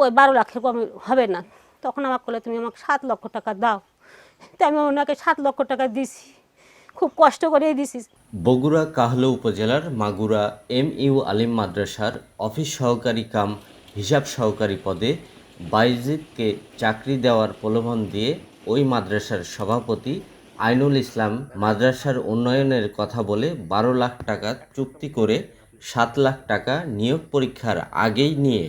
ওই বারো লাখের কমে হবে না। তখন আমাকে বলে তুমি আমাকে সাত লক্ষ টাকা দাও। তো আমি ওনাকে সাত লক্ষ টাকা দিছি। খুব কষ্ট করেই দিছি। বগুড়া কাহলো উপজেলার মাগুরা এম ইউ আলিম মাদ্রাসার অফিস সহকারী কাম হিসাব সহকারী পদে বাইজিদকে চাকরি দেওয়ার প্রলোভন দিয়ে ওই মাদ্রাসার সভাপতি আইনুল ইসলাম মাদ্রাসার উন্নয়নের কথা বলে বারো লাখ টাকা চুক্তি করে সাত লাখ টাকা নিয়োগ পরীক্ষার আগেই নিয়ে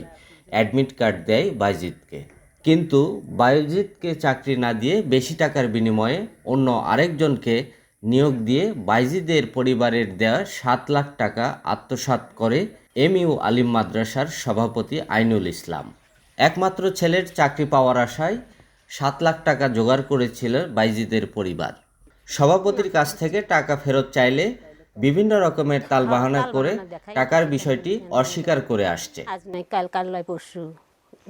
অ্যাডমিট কার্ড দেয় বাইজিদকে কিন্তু বায়োজিৎকে চাকরি না দিয়ে বেশি টাকার বিনিময়ে অন্য আরেকজনকে নিয়োগ দিয়ে বাইজিদের পরিবারের দেওয়া সাত লাখ টাকা আত্মসাৎ করে এম ইউ আলিম মাদ্রাসার সভাপতি আইনুল ইসলাম। একমাত্র ছেলের চাকরি পাওয়ার আশায় সাত লাখ টাকা জোগাড় করেছিল বাইজিদের পরিবার। সভাপতির কাছ থেকে টাকা ফেরত চাইলে বিভিন্ন রকমের তাল বাহানা করে টাকার বিষয়টি অস্বীকার করে আসছে। আজ নাই কাল কাল নয় পরশু।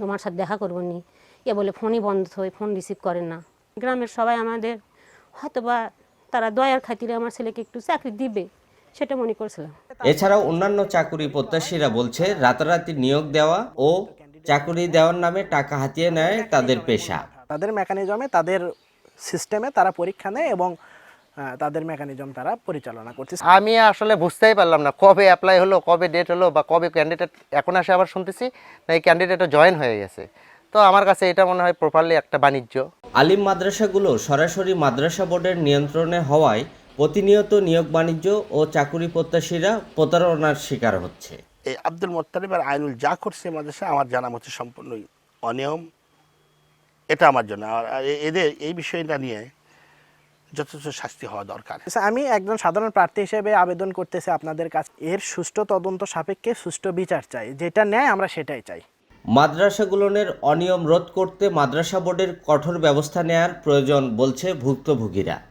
তোমার সাথে দেখা করব নি। এ বলে ফোনই বন্ধ হয় ফোন রিসিভ করে না। গ্রামের সবাই আমাদের হয়তো বা তারা দয়ার খাতিরে আমার ছেলেকে একটু চাকরি দিবে সেটা মনে করছিলাম। এছাড়াও অন্যান্য চাকুরি প্রত্যাশীরা বলছে রাতারাতি নিয়োগ দেওয়া ও চাকুরি দেওয়ার নামে টাকা হাতিয়ে নেয় তাদের পেশা। তাদের মেকানিজমে তাদের সিস্টেমে তারা পরীক্ষা নেয় এবং তাদের মেকানিজম তারা পরিচালনা করছে আমি আসলে বুঝতেই পারলাম না কবে অ্যাপ্লাই হলো কবে ডেট হলো বা কবে ক্যান্ডিডেট এখন আসে আবার শুনতেছি না এই ক্যান্ডিডেটও জয়েন হয়ে গেছে। তো আমার কাছে এটা মনে হয় প্রপারলি একটা বাণিজ্য। আলিম মাদ্রাসাগুলো সরাসরি মাদ্রাসা বোর্ডের নিয়ন্ত্রণে হওয়ায় প্রতিনিয়ত নিয়োগ বাণিজ্য ও চাকুরি প্রত্যাশীরা প্রতারণার শিকার হচ্ছে। এই আব্দুল মোত্তালিব আর আইনুল যা করছে মাদ্রাসা আমার জানা মতে সম্পূর্ণই অনিয়ম। এটা আমার জন্য। আর আর এ- এদের এই বিষয়টা নিয়ে যথেষ্ট শাস্তি হওয়া দরকার। আচ্ছা, আমি একজন সাধারণ প্রার্থী হিসেবে আবেদন করতেছি আপনাদের কাছে। এর সুষ্ঠু তদন্ত সাপেক্ষে সুষ্ঠু বিচার চাই। যেটা নেয় আমরা সেটাই চাই। মাদ্রাসাগুলোনের অনিয়ম রোধ করতে মাদ্রাসা বোর্ডের কঠোর ব্যবস্থা নেয়ার প্রয়োজন বলছে ভুক্তভোগীরা।